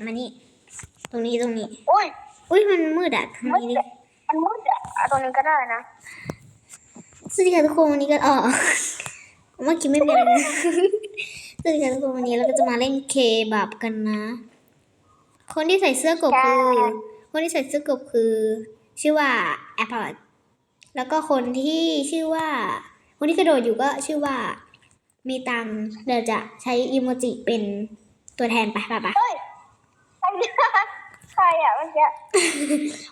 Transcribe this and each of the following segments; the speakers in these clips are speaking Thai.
กมานี่ ตรงนี้ตรงนี้ โอ้ยอุ้ยมันมืดอะทางนี้ดิมันมืดอะเอาตรงนี้ก็ได้นะสวัสดีค่ะทุกคนวันนี้ก็อ๋อเมื่อกี้ไม่มีอะไรนะสวัสดีค่ะทุกคนวันนี้เราก็จะมาเล่นเคบับกันนะ คนที่ใส่เสื้อกบคือ คนที่ใส่เสื้อกบคือ ชื่อว่าแอปเปิลแล้วก็คนที่ชื่อว่า คนที่กระโดดอยู่ก็ชื่อว่า มีตังค์เดี๋ยวจะใช้อีโมจิเป็นตัวแทนไปไปไปเฮ้ย ใครเนี่ยใครอะเมื่อกี้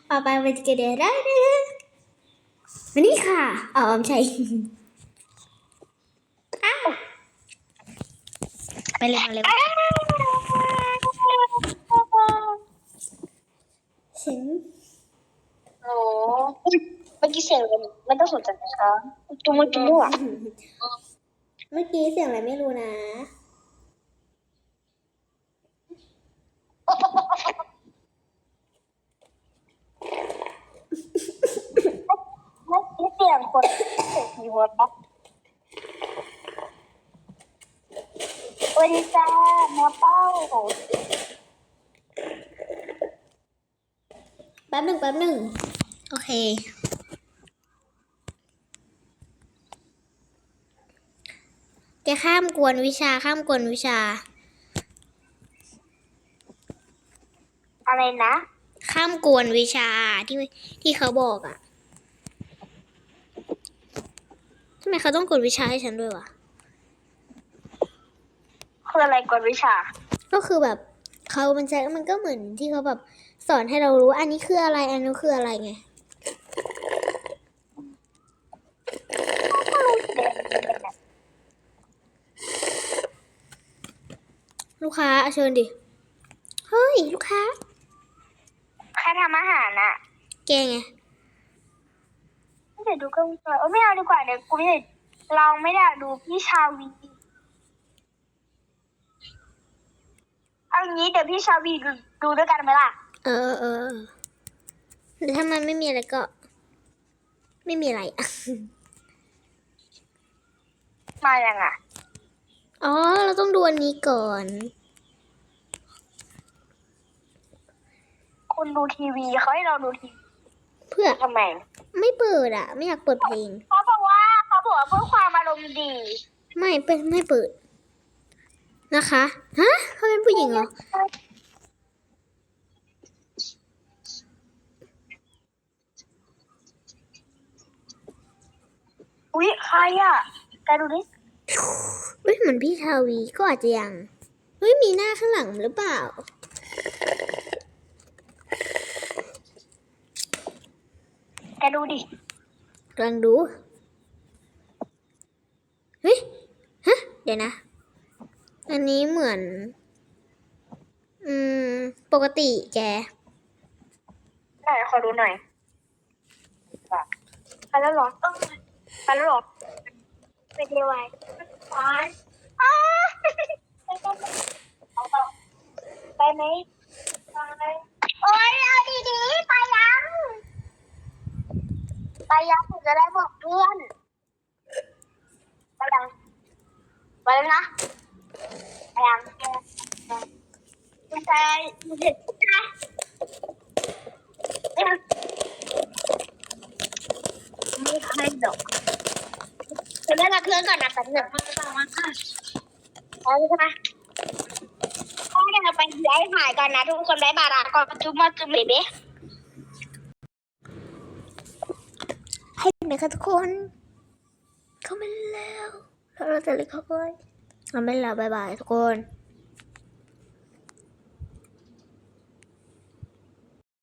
ไปไปไปเกเดได้ได้มานี่ค่ะอ๋อไม่ใช่อ้าวไปเลยมาเลยเสียงโอ้เมื่อกี้เสียงอะไรไม่ต้องสนใจนะคะจุ๊มจุ๊มอะเมื่อกี้เสียงอะไรไม่รู้นะ เมื่อกี้เสียง คนเสียงมีหัวปั๊บสวัสดีจ้าแมวเป้าแป๊บหนึ่งแป๊บหนึ่งโอเคแกข้ามกวนวิชาข้ามกวนวิชา อะไรนะ ข้ามกวนวิชาที่ที่เขาบอกอะ่ะทำ ไมเขาต้องกวนวิชาให้ฉันด้วยวะคืออะไรกฎวิชา ก็คือแบบเขามันจะมันก็เหมือนที่เขาแบบสอนให้เรารู้ว่าอันนี้คืออะไรอันนี้คืออะไรไง ลูกค้าเชิญดิเฮ้ยลูกค้าใครทำอาหารอะแกไงเดี๋ยวดูก็ไม่เออไม่เอาดีกว่าเดี๋ยวกูไม่ได้ เราไม่ได้ดูพี่ชาวีเอาอย่างนี้เดี๋ยวพี่ชาวีดูดูด้วยกันไหมล่ะ เออเออเออหรือถ้ามันไม่มีอะไรก็ ไม่มีอะไรอะมายังอะ อ๋อ เราต้องดูอันนี้ก่อน คุณดูทีวีเขาให้เราดูทีวีเพื่อทำไม ไม่เปิดอะไม่อยากเปิดเพลง เขาบอกว่าเขาบอกว่าเพื่อความอารมณ์ดี ไม่เป็นไม่เปิด นะคะฮะเขาเป็นผู้หญิงเหรออุ๊ยใครอะแกดูดิเฮ้ยเหมือนพี่ชาวีก็อาจจะยังเฮ้ยมีหน้าข้างหลังหรือเปล่า แกดูดิกำลังดู เฮ้ยฮะเดี๋ยวนะ อันนี้เหมือน อืม ปกติแก ไหนขอดูหน่อยไปแล้วเหรอเออไปแล้วเหรอไปเดียวไว้ไปอ้าไปไหมไปโอ้ยเอาดีๆ ไปยัง ไปยังผมจะได้บอกเพื่อน ไปยังไป แล้วนะไปยังไม่ใช่ไม่ใช่ไม่ใช่ดอกจะได้รับเพื่อนก่อนนะแป๊บหนึงมันจะตามมาค่ะเอาใช่ไหมพ่อจะไปย้ายหายก่อนนะทุกคนได้บาราก่อนจุ๊บมาจุ๊บเบเบ้ให้เป็นไหมคะทุกคน เข้ามาแล้ว เราจะเลยเข้าไป เราไม่แล้วบายบายทุกคน